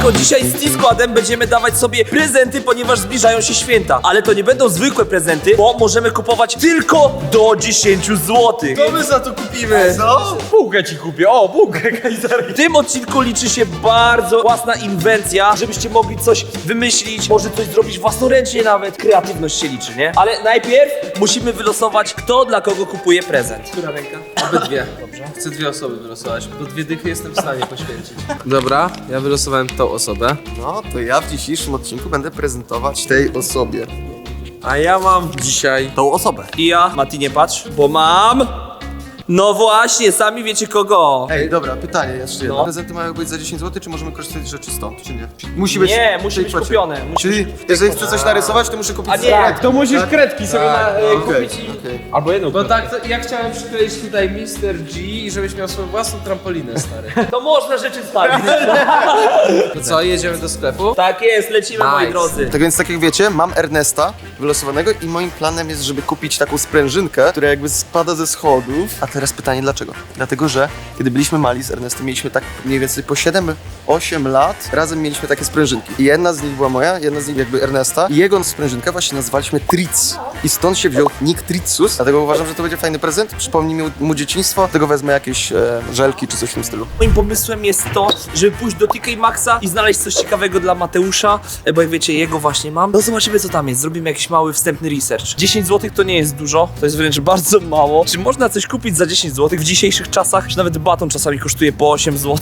Siemanko, dzisiaj z T-Składem będziemy dawać sobie prezenty, ponieważ zbliżają się święta. Ale to nie będą zwykłe prezenty, bo możemy kupować tylko do 10 zł. Co my za to kupimy? Co? Bułkę ci kupię, o, bułkę kajzerki. W tym odcinku liczy się bardzo własna inwencja, żebyście mogli coś wymyślić, może coś zrobić własnoręcznie nawet. Kreatywność się liczy, nie? Ale najpierw musimy wylosować, kto dla kogo kupuje prezent. Która ręka? Obydwie. Dobrze. Chcę dwie osoby wylosować, bo dwie dychy jestem w stanie poświęcić. Dobra, ja wylosowałem osobę. No, to ja w dzisiejszym odcinku będę prezentować tej osobie. A ja mam dzisiaj... Tą osobę. I ja, Mati nie patrz, bo mam... No właśnie, sami wiecie kogo. Ej, dobra, pytanie jeszcze jedno. No. Prezenty mają być za 10 zł, czy możemy korzystać z rzeczy stąd, czy nie? Musi być Nie, w musi tej być płacie. kupione. Musi Czyli jeżeli chcę coś narysować, to muszę kupić A nie, tak. To musisz kredki sobie na, e, Okej, kupić i... okej. Albo jedną. Bo tak, to ja chciałem przykleić tutaj Mr. G i żebyś miał swoją własną trampolinę, stary. To można rzeczy wstawić. To co, jedziemy do sklepu? tak jest, lecimy moi Nice. drodzy. Tak więc, tak jak wiecie, mam Ernesta wylosowanego i moim planem jest, żeby kupić taką sprężynkę, która jakby spada ze schodów. A teraz pytanie dlaczego? Dlatego, że kiedy byliśmy mali z Ernestem, mieliśmy tak mniej więcej po 7-8 lat, razem mieliśmy takie sprężynki. I jedna z nich była moja, jedna z nich jakby Ernesta. I jego sprężynkę właśnie nazwaliśmy Tritz. I stąd się wziął nick Tritsus, dlatego uważam, że to będzie fajny prezent. Przypomni mi mu dzieciństwo, dlatego wezmę jakieś e, żelki czy coś w tym stylu. Moim pomysłem jest to, żeby pójść do TK Maxa i znaleźć coś ciekawego dla Mateusza, e, bo jak wiecie, jego właśnie mam. No zobaczymy co tam jest, zrobimy jakiś mały wstępny research. 10 zł to nie jest dużo, to jest wręcz bardzo mało. Czy można coś kupić za 10 zł w dzisiejszych czasach? Nawet baton czasami kosztuje po 8 zł?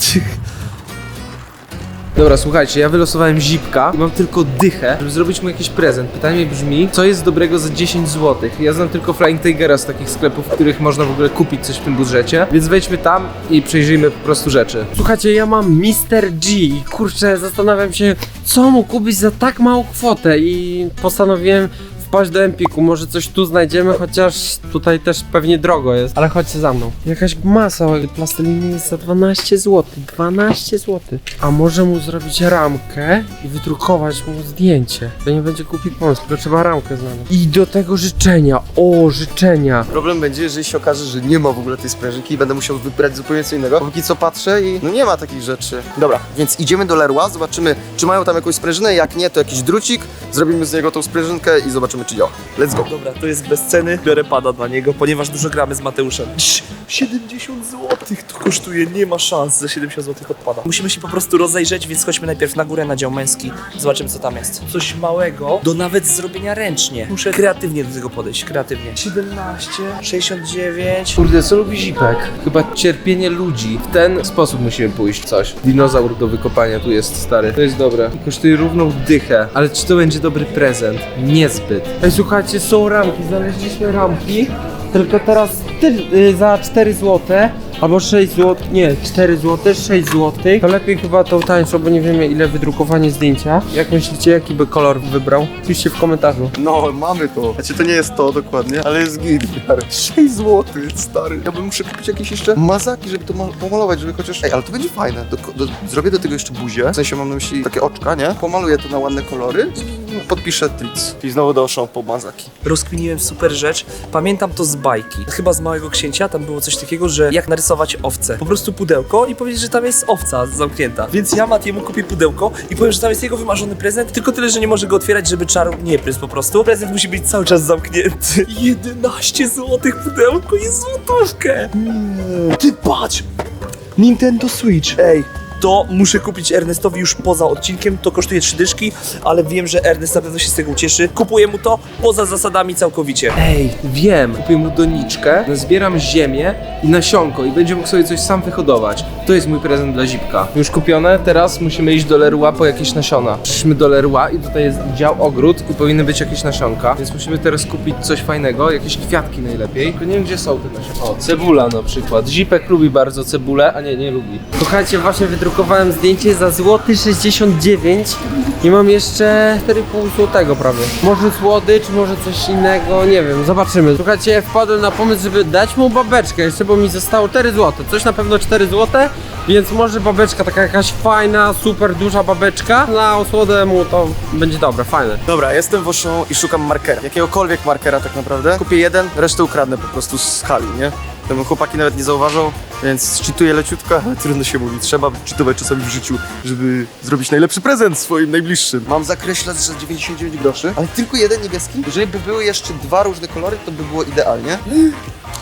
Dobra, słuchajcie, ja wylosowałem zipka i mam tylko dychę, żeby zrobić mu jakiś prezent. Pytanie brzmi, co jest dobrego za 10 zł? Ja znam tylko Flying Tigera z takich sklepów, w których można w ogóle kupić coś w tym budżecie, więc wejdźmy tam i przejrzyjmy po prostu rzeczy. Słuchajcie, ja mam Mr. G i kurczę, zastanawiam się, co mu kupić za tak małą kwotę i postanowiłem wpaść do Empiku, może coś tu znajdziemy, chociaż tutaj też pewnie drogo jest, ale chodźcie za mną. Jakaś masa plasteliny jest za 12 zł, 12 zł. A może mu zrobić ramkę i wydrukować mu zdjęcie. To nie będzie głupi pomysł, tylko trzeba ramkę znaleźć. I do tego życzenia, o życzenia. Problem będzie, jeżeli się okaże, że nie ma w ogóle tej sprężynki i będę musiał wybrać zupełnie co innego. Póki co patrzę i no nie ma takich rzeczy. Dobra, więc idziemy do Leroy, zobaczymy, czy mają tam jakąś sprężynę, jak nie, to jakiś drucik, zrobimy z niego tą sprężynkę i zobaczymy, czy działa. Let's go. Dobra, to jest bez ceny, biorę pada dla niego, ponieważ dużo gramy z Mateuszem. Cii, 70 zł to kosztuje, nie ma szans, za 70 zł odpada. Musimy się po prostu rozejrzeć, więc chodźmy najpierw na górę na dział męski, zobaczymy co tam jest. Coś małego, do nawet zrobienia ręcznie. Muszę kreatywnie do tego podejść, kreatywnie. 17, 69... Kurde, co lubi zipek? Chyba cierpienie ludzi. W ten sposób musimy pójść coś. Dinozaur do wykopania tu jest stary. To jest dobre. Kosztuje równą dychę. Ale czy to będzie dobry prezent? Niezbyt. Ej, słuchajcie, są ramki, znaleźliśmy ramki, tylko teraz ty, y, za 4 zł, albo 6 zł, nie, 4 zł, 6 zł. To lepiej chyba tą tańszą, bo nie wiemy ile wydrukowanie zdjęcia. Jak myślicie, jaki by kolor wybrał? Piszcie w komentarzu. No, mamy to. Znaczy, to nie jest to dokładnie, ale jest git. 6 zł, stary. Ja bym muszę kupić jakieś jeszcze mazaki, żeby to ma- pomalować, żeby chociaż... Ej, ale to będzie fajne. Do, do, zrobię do tego jeszcze buzię, w sensie mam na myśli takie oczka, nie? Pomaluję to na ładne kolory i podpiszę tric. I znowu doszą po mazaki. rozkminiłem super rzecz. Pamiętam to z bajki. Chyba z Małego Księcia tam było coś takiego, że jak narysować owcę. Po prostu pudełko i powiedzieć, że tam jest owca zamknięta. Więc ja Matiemu kupię pudełko i powiem, że tam jest jego wymarzony prezent, tylko tyle, że nie może go otwierać, żeby czar nie prysł po prostu. Prezent musi być cały czas zamknięty. 11 złotych pudełko jest złotówkę. Nie. Ty patrz! Nintendo Switch. Ej, to muszę kupić Ernestowi już poza odcinkiem. To kosztuje trzy dyszki, ale wiem, że Ernest na pewno się z tego ucieszy. Kupuję mu to poza zasadami całkowicie. Ej, wiem. Kupię mu doniczkę, zbieram ziemię i nasionko i będzie mógł sobie coś sam wyhodować. To jest mój prezent dla zipka. Już kupione, teraz musimy iść do Leroy po jakieś nasiona. Przyszliśmy do Leroy i tutaj jest dział ogród i powinny być jakieś nasionka, więc musimy teraz kupić coś fajnego, jakieś kwiatki najlepiej. Tylko nie wiem gdzie są te nasiona. O, cebula na przykład. Zipek lubi bardzo cebulę, a nie, nie lubi. Słuchajcie, właśnie wydrukowałem zdjęcie za złoty 69 i mam jeszcze 4,5 złotego prawie. Może słodycz, może coś innego, nie wiem, zobaczymy. Słuchajcie, wpadłem na pomysł, żeby dać mu babeczkę jeszcze, bo mi zostało 4 złote. Coś na pewno 4 złote, więc może babeczka, taka jakaś fajna, super duża babeczka. Na osłodę mu to będzie dobre, fajne. Dobra, jestem w Auchan i szukam markera. Jakiegokolwiek markera tak naprawdę. Kupię jeden, resztę ukradnę po prostu z hali, nie? To bym chłopaki nawet nie zauważał, więc czytuję leciutko, ale trudno się mówi. Trzeba czytować czasami w życiu, żeby zrobić najlepszy prezent swoim najbliższym. Mam zakreślać za 99 groszy, ale tylko jeden niebieski. Jeżeli by były jeszcze dwa różne kolory, to by było idealnie.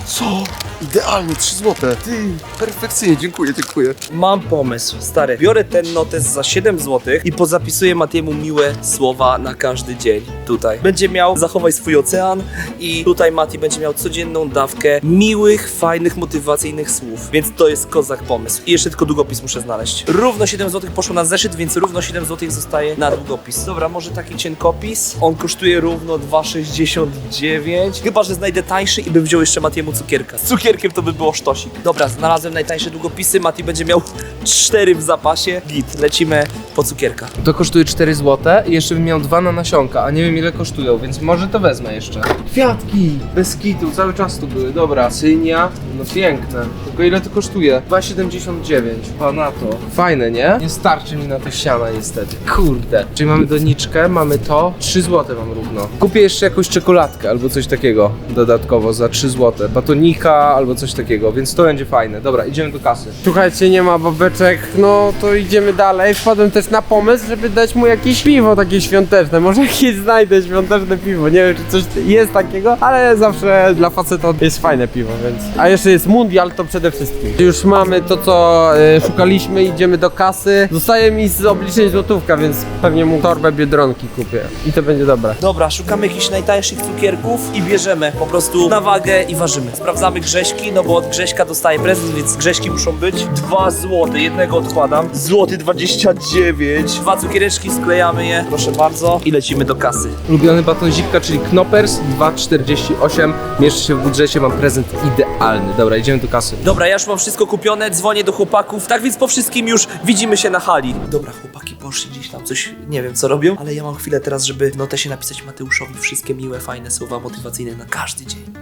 Co? Idealnie, 3 złote. Ty, perfekcyjnie, dziękuję, dziękuję. Mam pomysł, stary. Biorę ten notes za 7 zł i pozapisuję Matiemu miłe słowa na każdy dzień. Tutaj. Będzie miał zachowaj swój ocean i tutaj Mati będzie miał codzienną dawkę miłych, fajnych, motywacyjnych słów. Więc to jest kozak pomysł. I jeszcze tylko długopis muszę znaleźć. Równo 7 zł poszło na zeszyt, więc równo 7 zł zostaje na długopis. Dobra, może taki cienkopis. On kosztuje równo 2,69. Chyba, że znajdę tańszy i bym wziął jeszcze Matiemu cukierka. Z cukierkiem to by było sztosik. Dobra, znalazłem najtańsze długopisy. Mati będzie miał 4 w zapasie. Git, lecimy po cukierka. To kosztuje 4 zł i jeszcze bym miał dwa na nasionka, a nie wiem ile kosztują, więc może to wezmę jeszcze. Kwiatki! Bez kitu, cały czas tu były. Dobra, synia, no piękne. Tylko ile to kosztuje? 2,79. Pa na to. Fajne, nie? Nie starczy mi na te siana niestety. Kurde. Czyli mamy doniczkę, mamy to. 3 zł mam równo. Kupię jeszcze jakąś czekoladkę albo coś takiego dodatkowo za 3 zł. Batonika albo coś takiego, więc to będzie fajne. Dobra, idziemy do kasy. Słuchajcie, nie ma babeczek, no to idziemy dalej. Wpadłem też na pomysł, żeby dać mu jakieś piwo takie świąteczne. Może jakieś znajdę świąteczne piwo. Nie wiem, czy coś jest takiego, ale zawsze dla faceta jest fajne piwo, więc. A jeszcze jest mundial, to przede wszystkim. Już mamy to, co e, szukaliśmy, idziemy do kasy. Zostaje mi z obliczeń złotówka, więc pewnie mu torbę biedronki kupię. I to będzie dobre. Dobra, szukamy jakichś najtańszych cukierków i bierzemy po prostu na wagę i ważymy. Sprawdzamy grześki, no bo od Grześka dostaję prezent, więc grześki muszą być. 2 złote, jednego odkładam. Złoty 29. Dwa cukiereczki, sklejamy je, proszę bardzo. I lecimy do kasy. Ulubiony baton zipka, czyli Knoppers 2,48. Mieszczy się w budżecie, mam prezent idealny. Dobra, idziemy do kasy. Dobra, ja już mam wszystko kupione, dzwonię do chłopaków, tak więc po wszystkim już widzimy się na hali. Dobra, chłopaki poszli gdzieś tam coś, nie wiem co robią, ale ja mam chwilę teraz, żeby w notesie napisać Mateuszowi wszystkie miłe, fajne słowa motywacyjne na każdy dzień.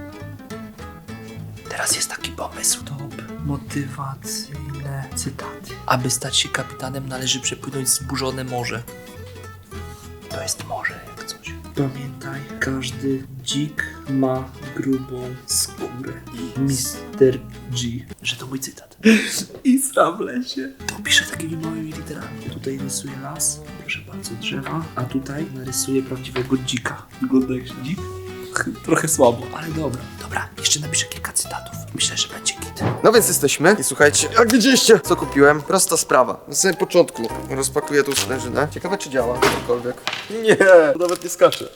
Teraz jest taki pomysł. Top motywacyjne cytaty. Aby stać się kapitanem należy przepłynąć zburzone morze. To jest morze jak coś. Pamiętaj, każdy dzik ma grubą skórę. Mr. G. Że to mój cytat. I sam w lesie. To piszę takimi małymi literami. Tutaj rysuję las, proszę bardzo, drzewa, a tutaj narysuję prawdziwego dzika. Wygląda jak dzik? Trochę słabo, ale dobra. Dobra, jeszcze napiszę kilka cytatów. Myślę, że będzie git. No więc jesteśmy i słuchajcie, jak widzieliście, co kupiłem? Prosta sprawa. Na samym początku rozpakuję tą sprężynę. Ciekawe czy działa cokolwiek. Nie, to nawet nie skacze.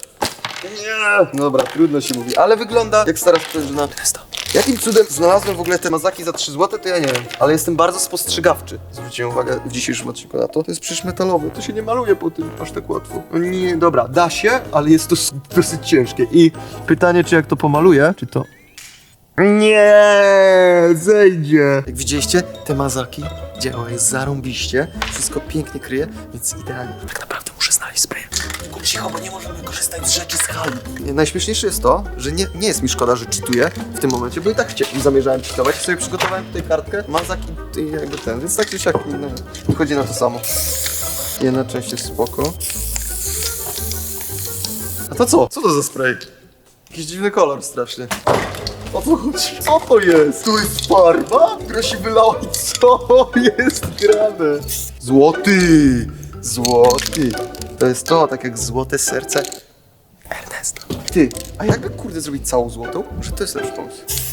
Nie. No Dobra, trudno się mówi, ale wygląda jak stara sprężyna. Testo. Jakim cudem znalazłem w ogóle te mazaki za 3 zł, to ja nie wiem. Ale jestem bardzo spostrzegawczy. Zwróciłem uwagę w dzisiejszym odcinku na to. To jest przecież metalowe, to się nie maluje po tym aż tak łatwo. No nie, dobra, da się, ale jest to dosyć ciężkie. I pytanie, czy jak to pomaluję, czy to... Nie, zejdzie. Jak widzieliście, te mazaki działa jest zarąbiście, wszystko pięknie kryje, więc idealnie. Tak naprawdę muszę Tylko cicho, bo nie możemy korzystać z rzeczy z hali. Najśmieszniejsze jest to, że nie, nie jest mi szkoda, że czytuję w tym momencie, bo i tak chcia- zamierzałem czytować. sobie przygotowałem tutaj kartkę, mazak i, i jakby ten, więc tak czy siak no, wychodzi na to samo. Jedna część jest spoko. A to co? Co to za spray? Jakiś dziwny kolor strasznie. O co chodzi? Co to jest? To jest farba, która się wylała i co jest grane? Złoty! Złoty! To jest to, tak jak złote serce Ernesta. Ty, a jakby kurde zrobić całą złotą? Może to jest lepszy pomysł.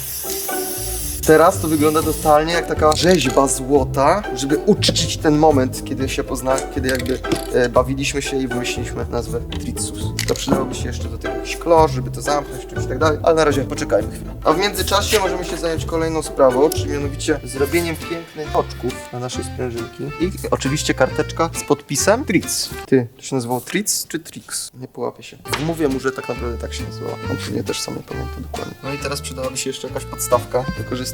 Teraz to wygląda totalnie jak taka rzeźba złota, żeby uczcić ten moment, kiedy się pozna, kiedy jakby e, bawiliśmy się i wymyśliliśmy nazwę Tritsus. To przydałoby się jeszcze do tego jakiś klosz, żeby to zamknąć, czymś i tak dalej, ale na razie poczekajmy chwilę. A w międzyczasie możemy się zająć kolejną sprawą, czyli mianowicie zrobieniem pięknych oczków na naszej sprężynki i oczywiście karteczka z podpisem Trix. Ty, to się nazywało Trix czy Trix? Nie połapię się. Mówię mu, że tak naprawdę tak się nazywa. On pewnie też sam nie pamięta dokładnie. No i teraz przydałaby się jeszcze jakaś podstawka.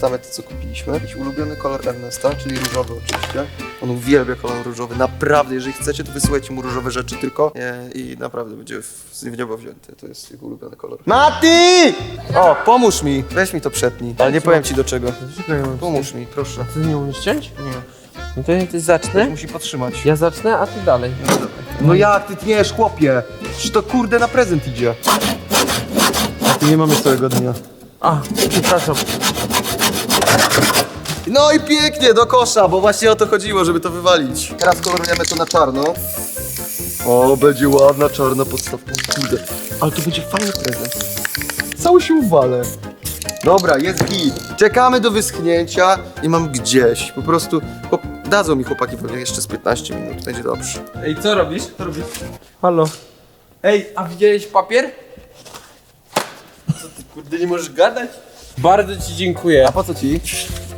Wykorzystamy to, co kupiliśmy. Jakiś ulubiony kolor Ernesta, czyli różowy oczywiście. On uwielbia kolor różowy. Naprawdę, jeżeli chcecie, to wysyłajcie mu różowe rzeczy tylko e, i naprawdę będzie w, w niebo wzięty. To jest jego ulubiony kolor. Mati! O, pomóż mi. Weź mi to przetnij. Ale nie powiem ci do czego. Pomóż mi, proszę. Ty nie umiesz ciąć? Nie. No to ja ty zacznę. Musi podtrzymać. Ja zacznę, a ty dalej. No jak ty tniesz, chłopie? Przecież to kurde na prezent idzie. Nie mamy całego dnia. A, przepraszam. No i pięknie, do kosza, bo właśnie o to chodziło, żeby to wywalić. Teraz kolorujemy to na czarno. O, będzie ładna czarna podstawka. Kurde, ale to będzie fajny prezent. Cały się uwalę. Dobra, jest git. Czekamy do wyschnięcia i mam gdzieś. Po prostu chłop... dadzą mi chłopaki pewnie jeszcze z 15 minut, będzie dobrze. Ej, co robisz? Co robisz? Halo. Ej, a widziałeś papier? Co ty kurde nie możesz gadać? Bardzo ci dziękuję. A po co ci?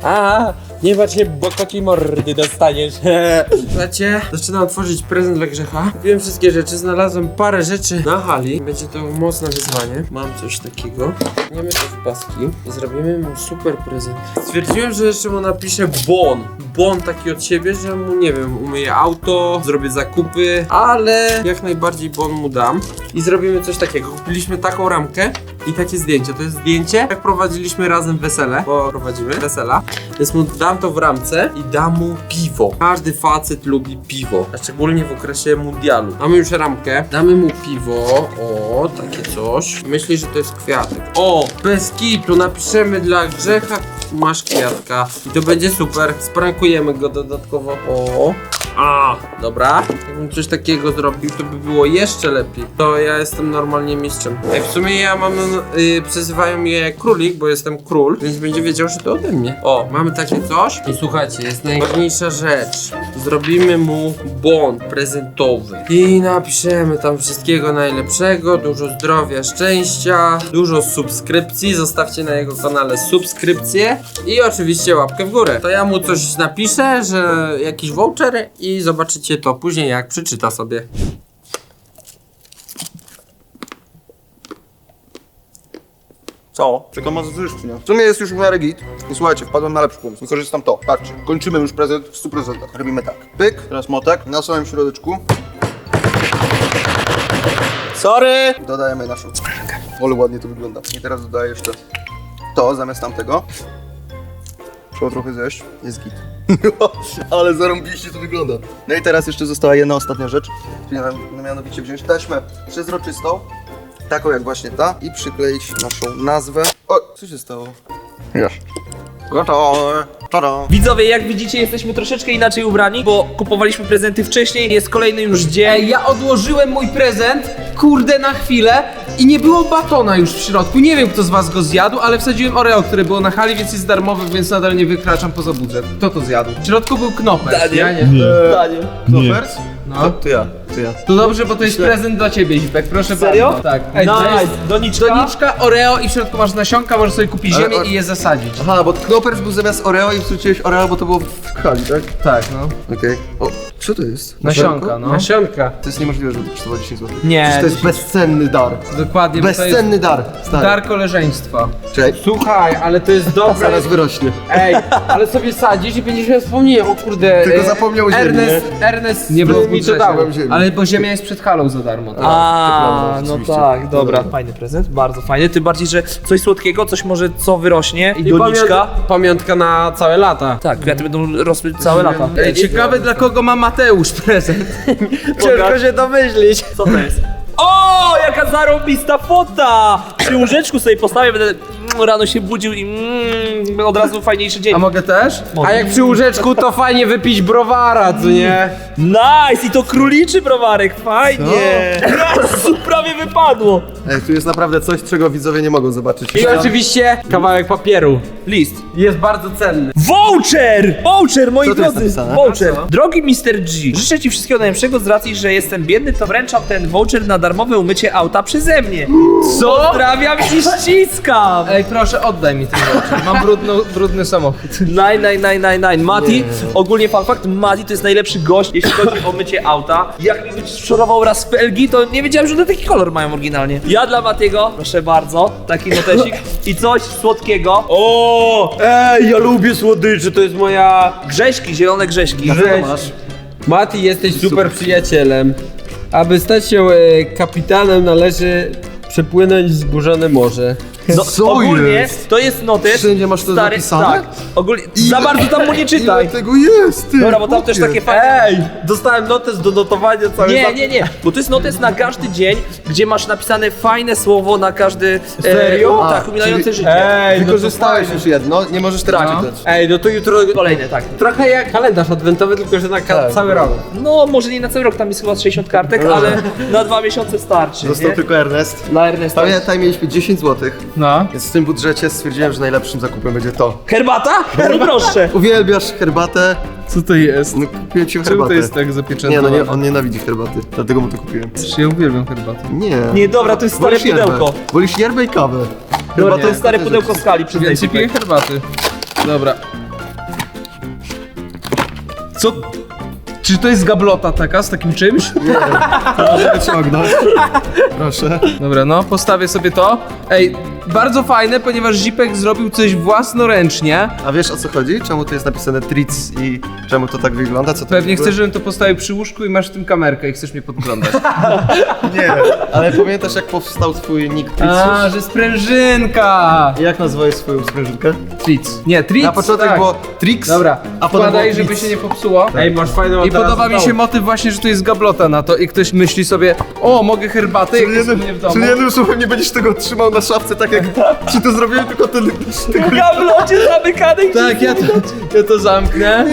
A, nie właśnie, bo takiej mordy dostaniesz. Słuchajcie, zaczynam tworzyć prezent dla Grzecha. Kupiłem wszystkie rzeczy, znalazłem parę rzeczy na hali. Będzie to mocne wyzwanie. Mam coś takiego. Weźmiemy to w paski i zrobimy mu super prezent. Stwierdziłem, że jeszcze mu napiszę bon. Bon taki od siebie, że mu, nie wiem, umyję auto, zrobię zakupy, ale jak najbardziej bon mu dam. I zrobimy coś takiego. Kupiliśmy taką ramkę i takie zdjęcie. To jest zdjęcie, jak prowadziliśmy razem wesele, bo prowadzimy wesela. Więc mu dam to w ramce i dam mu piwo. Każdy facet lubi piwo, a szczególnie w okresie mundialu. Mamy już ramkę, damy mu piwo, o, takie coś. Myśli, że to jest kwiatek. O, bez kitu, napiszemy dla Grzecha, masz kwiatka. I to będzie super, sprankujemy go dodatkowo. O, a, dobra. Jakbym coś takiego zrobił, to by było jeszcze lepiej. To ja jestem normalnie mistrzem. Ej, w sumie ja mam, y, przezywają mnie królik, bo jestem król, więc będzie wiedział, że to ode mnie. O, mamy takie coś. I słuchajcie, jest najważniejsza rzecz. Zrobimy mu bon prezentowy. I napiszemy tam wszystkiego najlepszego, dużo zdrowia, szczęścia, dużo subskrypcji. Zostawcie na jego kanale subskrypcję i oczywiście łapkę w górę. To ja mu coś napiszę, że jakiś voucher i zobaczycie to później, jak przeczyta sobie. Co? Czekam aż zresztą. W sumie jest już w miarę git. I słuchajcie, wpadłem na lepszy pomysł. Wykorzystam to. Patrzcie, kończymy już prezent w 100%. Robimy tak. Pyk, teraz motek na samym środeczku. Sorry! Dodajemy naszą sprężynkę. Ale ładnie to wygląda. I teraz dodaję jeszcze to zamiast tamtego. Trzeba trochę zjeść. Jest git. Ale zarąbiście to wygląda. No i teraz jeszcze została jedna ostatnia rzecz. Na- mianowicie wziąć taśmę przezroczystą. Taką jak właśnie ta i przykleić naszą nazwę. O, co się stało? Już. Gotowe. Tada. Widzowie, jak widzicie, jesteśmy troszeczkę inaczej ubrani, bo kupowaliśmy prezenty wcześniej, jest kolejny już dzień. Ja odłożyłem mój prezent, kurde, na chwilę i nie było batona już w środku. Nie wiem, kto z was go zjadł, ale wsadziłem Oreo, które było na hali, więc jest darmowy, więc nadal nie wykraczam poza budżet. Kto to zjadł? W środku był knopek. Ja nie. Daniel. Knopers? No. To ja, to ja. To dobrze, bo to jest prezent dla ciebie, Zipek, proszę Serio? bardzo. Tak. Ej, to Nice, jest doniczka. doniczka, Oreo i w środku masz nasionka, możesz sobie kupić Ale ziemię or- i je zasadzić. Aha, bo Knopers był zamiast Oreo i wrzuciłeś Oreo, bo to było w hali, tak? Tak, no. Okej. O, co to jest? Nasionka, no. Nasionka. To jest niemożliwe, żeby to kosztowało 10 zł. Nie, Przecież to jest bezcenny dar. Dokładnie, bo to jest Bezcenny dar, stary. dar koleżeństwa. Czekaj, Słuchaj, ale to jest dobre. zaraz wyrośnie. Ej, ale sobie sadzisz i będziesz miał wspomnienie, o kurde. Tylko e, zapomniał ziemi, Ernest, Ernest nie było w mi to budżecie. dałem ziemi. Ale bo ziemia jest przed halą za darmo. Tak? A, no oczywiście. tak, dobra, Dobra. fajny prezent, bardzo fajny, tym bardziej, że coś słodkiego, coś może co wyrośnie i, I doniczka. pamiąt- pamiątka na całe lata. Tak, kwiaty będą rosły całe lata. Ej, ciekawe dla kogo ma Mateusz prezent. Ciężko się domyślić. Co to jest? O, jaka zarobista fota! Przy łóżeczku sobie postawię, będę rano się budził i mm, od razu fajniejszy dzień. A mogę też? A jak przy łóżeczku to fajnie wypić browara, co nie? Nice! I to króliczy browarek, fajnie! Jezu, prawie wypadło! Ej, tu jest naprawdę coś, czego widzowie nie mogą zobaczyć. I oczywiście kawałek papieru. List. Jest bardzo cenny. Voucher! Voucher, moi Co tu jest drodzy! napisane? Voucher. Drogi Mr. G, życzę Ci wszystkiego najlepszego z racji, że jestem biedny, to wręczam ten voucher na darmowe umycie auta przeze mnie. Co? Pozdrawiam i ściskam! Ej, proszę oddaj mi ten voucher. Mam brudno, brudny samochód. Nine, nine, nine, nine, nine. Mati, ogólnie fun fact, Mati to jest najlepszy gość, jeśli chodzi o mycie auta. Jak mi wyszorował raz felgi, to nie wiedziałem, że one taki kolor mają oryginalnie. Ja dla Matiego, proszę bardzo, taki notesik i coś słodkiego. O, Ej, ja lubię słodycze, to jest moja... grześki, zielone grześki. Grześ. Mati, jesteś super przyjacielem. Aby stać się e, kapitanem należy przepłynąć zburzone morze. No, Co ogólnie jest? to jest notes. Wszędzie masz to stary, napisane? Tak, ogólnie, za bardzo tam mu nie czytaj. Ile tego jest, ty? Dobra, bo tam też takie fajne... Ej, dostałem notes do notowania cały Nie, nie, nie, bo to jest notes na każdy dzień, gdzie masz napisane fajne słowo na każdy... Serio? E, tak, umilające czyli- życie. Ej, no to Wykorzystałeś już jedno, nie możesz teraz Tak. czytać. Ej, no to jutro Kolejne, tak. trochę jak kalendarz adwentowy, tylko że na ka- Tak. cały rok. No, może nie na cały rok, tam jest chyba 60 kartek, ale na dwa miesiące starczy, Został nie? tylko Ernest. Dla Ernesta. Pamiętaj, mieliśmy 10 zł, No. więc w tym budżecie stwierdziłem, że najlepszym zakupem będzie to. Herbata? Najproższe. Uwielbiasz herbatę, Co to jest? no kupiłem ci Czemu herbatę. to jest tak Nie, zapieczętowane? no nie, on nienawidzi herbaty, dlatego mu to kupiłem. Przecież ja uwielbiam herbatę. Nie. Nie, dobra, to jest stare Wolisz pudełko. Wolisz yerbę i kawę. Dobra, to jest stare pudełko skali, przyznaj Więcej tutaj. piję herbaty. Dobra. Co? Czy to jest gablota taka z takim czymś? Proszę wyciągnąć. Proszę. Dobra, no postawię sobie to. Ej, bardzo fajne, ponieważ Zipek zrobił coś własnoręcznie. A wiesz o co chodzi? Czemu tu jest napisane Tritz i czemu to tak wygląda? Co to Pewnie chcesz, żebym to postawił przy łóżku i masz w tym kamerkę i chcesz mnie podglądać. Nie, ale pamiętasz jak powstał twój nick Tritz? A, że sprężynka! Jak nazwałeś swoją sprężynkę? Tritz. Nie, Tritz. Na początek tak. było Trix, Dobra, a potem wkładaj, było żeby Tritz. się nie popsuło. Ej, masz fajną I podoba mi się motyw właśnie, że to jest gablota na to i ktoś myśli sobie, o, mogę herbatę, jak jest u mnie w domu. Czyli jednym słowem nie będziesz tego trzymał na szafce tak jak ci to zrobiłem, tylko ten... Tego... Gablocie zamykany, Tak, ja to, ja to zamknę.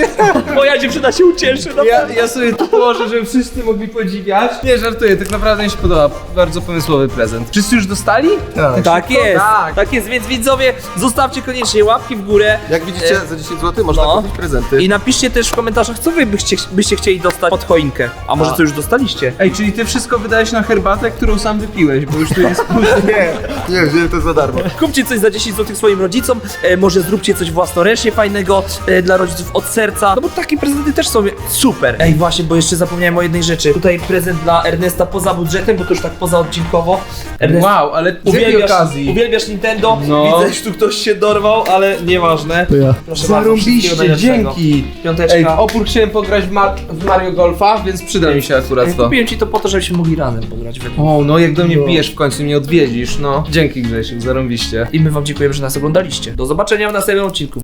moja dziewczyna się ucieszy. No. Ja, ja sobie to położę, żeby wszyscy mogli podziwiać. Nie, żartuję, tak naprawdę mi się podoba. Bardzo pomysłowy prezent. Wszyscy już dostali? Tak. Tak jest, Tak. tak. jest, więc widzowie, zostawcie koniecznie łapki w górę. Jak widzicie, za 10 zł można no. kupić prezenty. I napiszcie też w komentarzach, co wy byście, byście chcieli dostać pod choinkę. A może co już dostaliście? Ej, czyli ty wszystko wydałeś na herbatę, którą sam wypiłeś, bo już tu jest Nie, nie, wziąłem to za darmo. Kupcie coś za 10 zł swoim rodzicom, e, może zróbcie coś własnoręcznie fajnego e, dla rodziców od serca, no bo takie prezenty też są super. Ej, właśnie, bo jeszcze zapomniałem o jednej rzeczy. Tutaj prezent dla Ernesta poza budżetem, bo to już tak poza odcinkowo. Ernest, Wow, ale z jakiej uwielbiasz, okazji? uwielbiasz Nintendo, No. widzę, że tu ktoś się dorwał, ale nieważne. To ja. Proszę bardzo, wszystkiego Zarąbiście, najlepszego. dzięki. Piąteczka. Ej, opór chciałem pograć w, Mar- w Mario Golfa, więc przyda mi się akurat to. Kupiłem ci to po to, żebyśmy mogli razem pograć. O, no jak do mnie wbijesz w końcu mnie odwiedzisz, no. Dzięki Grzesiu, zarąbiście. I my wam dziękujemy, że nas oglądaliście. Do zobaczenia w następnym odcinku.